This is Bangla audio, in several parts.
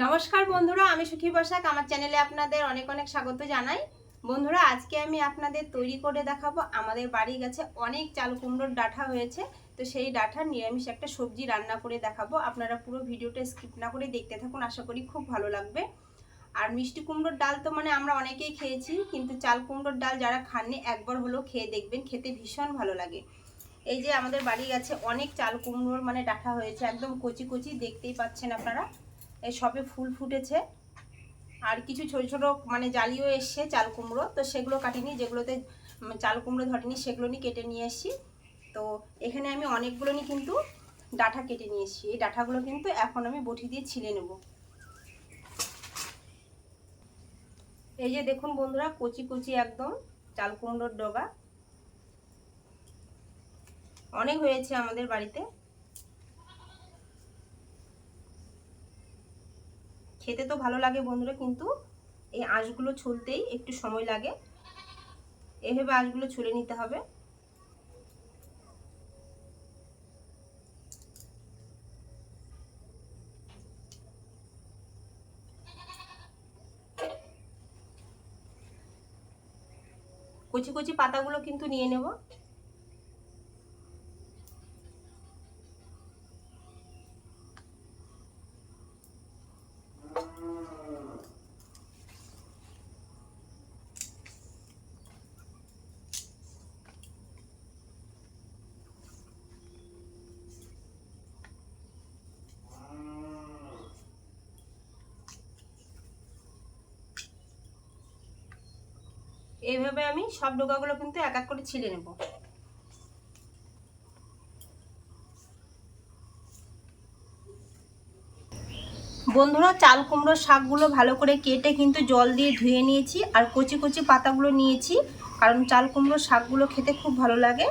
নমস্কার বন্ধুরা, আমি সুখী বসাক আমার চ্যানেলে আপনাদের অনেক অনেক স্বাগত জানাই। বন্ধুরা, আজকে আমি আপনাদের তৈরি করে দেখাবো। আমাদের বাড়ি গাছে অনেক চাল কুমড়োর ডাঁটা হয়েছে। তো সেই ডাঁটার নিরামিষ একটা সবজি রান্না করে দেখাবো। আপনারা পুরো ভিডিওটা স্কিপ না করে দেখতে থাকুন, আশা করি খুব ভালো লাগবে। আর মিষ্টি কুমড়োর ডাল তো মানে আমরা অনেকেই খেয়েছি, কিন্তু চাল কুমড়োর ডাল যারা খাননি, একবার হলেও খেয়ে দেখবেন, খেতে ভীষণ ভালো লাগে। এই যে আমাদের বাড়ি গাছে অনেক চাল কুমড়োর মানে ডাঁটা হয়েছে, একদম কচি কচি, দেখতেই পাচ্ছেন আপনারা। এই সবে ফুল ফুটেছে। আর কিছু ছোট ছোট মানে জালিও এসছে, চাল কুমড়ো। তো সেগুলো কাটিনি, যেগুলোতে চাল কুমড়ো ধরেনি সেগুলো নিয়ে কেটে নিয়ে এসছি। তো এখানে আমি অনেকগুলো নিয়ে কিন্তু ডাঁটা কেটে নিয়ে এসছি। এই ডাঁটাগুলো কিন্তু এখন আমি বটি দিয়ে ছিলে নেব। এই যে দেখুন বন্ধুরা, কচি কচি একদম চাল কুমড়োর ডগা। অনেক হয়েছে আমাদের বাড়িতে। খেতে তো ভালো লাগে বন্ধুরা, কিন্তু এই আঁশগুলো ছুলতেই একটু সময় লাগে। এভাবে আঁশগুলো ছুলে নিতে হবে। কচি কচি পাতাগুলো কিন্তু নিয়ে নেব। এইভাবে আমি সব ডোকাগুলো কিন্তু এক এক করে ছিলে নেব। বন্ধুরা, চাল কুমড়োর শাকগুলো ভালো করে কেটে কিন্তু জল দিয়ে ধুয়ে নিয়েছি আর কচি কচি পাতাগুলো নিয়েছি, কারণ চাল কুমড়োর শাকগুলো খেতে খুব ভালো লাগে।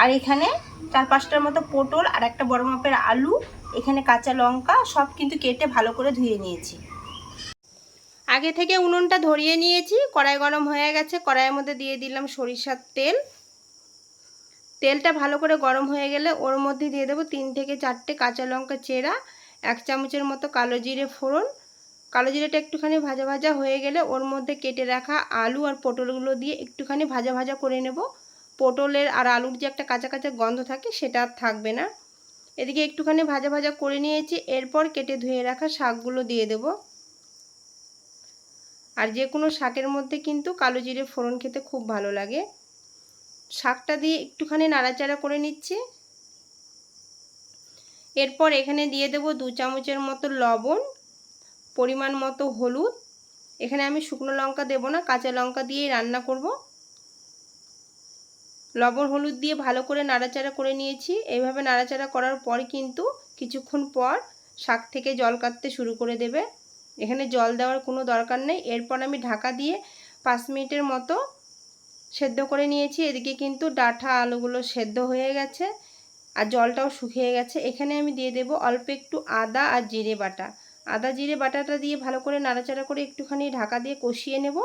আর এখানে চার পাঁচটার মতো পটল আর একটা বড় মাপের আলু, এখানে কাঁচা লঙ্কা সব কিন্তু কেটে ভালো করে ধুয়ে নিয়েছি। আগে থেকে উনুনটা ধরিয়ে নিয়েছি, কড়াই গরম হয়ে গেছে, কড়াইয়ের মধ্যে দিয়ে দিলাম সরিষার তেল। তেলটা ভালো করে গরম হয়ে গেলে ওর মধ্যে দিয়ে দেবো তিন থেকে চারটে কাঁচা লঙ্কা চেরা, এক চামচের মতো কালো জিরে ফোড়ন। কালো জিরেটা একটুখানি ভাজা ভাজা হয়ে গেলে ওর মধ্যে কেটে রাখা আলু আর পটলগুলো দিয়ে একটুখানি ভাজা ভাজা করে নেব। পটলের আর আলুর যে একটা কাঁচা কাঁচা গন্ধ থাকে সেটা আর থাকবে না। এদিকে একটুখানি ভাজা ভাজা করে নিয়েছি, এরপর কেটে ধুয়ে রাখা শাকগুলো দিয়ে দেবো। আর যে কোনো শাকের মধ্যে কিন্তু কালো জিরে ফোড়ন খেতে খুব ভালো লাগে। শাকটা দিয়ে একটুখানি নাড়াচাড়া করে নিচ্ছি। এরপর এখানে দিয়ে দেব দু চামচের মতো লবণ, পরিমাণ মতো হলুদ। এখানে আমি শুকনো লঙ্কা দেব না, কাঁচা লঙ্কা দিয়েই রান্না করব। লবণ, হলুদ দিয়ে ভালো করে নাড়াচাড়া করে নিয়েছি। এইভাবে নাড়াচাড়া করার পর কিন্তু কিছুক্ষণ পর শাক থেকে জল কাটতে শুরু করে দেবে। এখানে জল দেওয়ার কোনো দরকার নেই। এরপর আমি ঢাকা দিয়ে পাঁচ মিনিটের মতো সেদ্ধ করে নিয়েছি। এদিকে কিন্তু ডাঁটা আলুগুলো সেদ্ধ হয়ে গেছে আর জলটাও শুকিয়ে গেছে। এখানে আমি দিয়ে দেব অল্প একটু আদা আর জিরে বাটা। আদা, জিরে বাটাটা দিয়ে ভালো করে নাড়াচাড়া করে একটুখানি ঢাকা দিয়ে কষিয়ে নেব।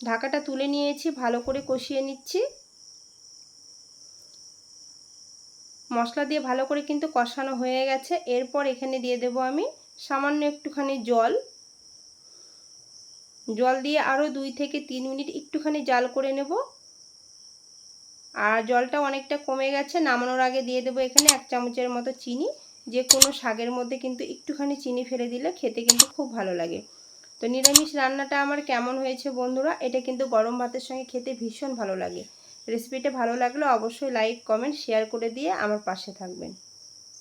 ঢাকাটা তুলে নিয়েছি, ভালো করে কষিয়ে নিচ্ছি। মশলা দিয়ে ভালো করে কিন্তু কষানো হয়ে গেছে। এরপর এখানে দিয়ে দেব আমি সামান্য একটুখানি জল। জল দিয়ে আরও দুই থেকে তিন মিনিট একটুখানি জাল করে নেব। আর জলটা অনেকটা কমে গেছে, নামানোর আগে দিয়ে দেবো এখানে এক চামচের মতো চিনি। যে কোনো শাকের মধ্যে কিন্তু একটুখানি চিনি ফেলে দিলে খেতে কিন্তু খুব ভালো লাগে। তো নিরামিষ রান্নাটা আমার কেমন হয়েছে বন্ধুরা, এটা কিন্তু গরম ভাতের সঙ্গে খেতে ভীষণ ভালো লাগে। রেসিপিটা ভালো লাগলে অবশ্যই লাইক, কমেন্ট, শেয়ার করে দিয়ে আমার পাশে থাকবেন।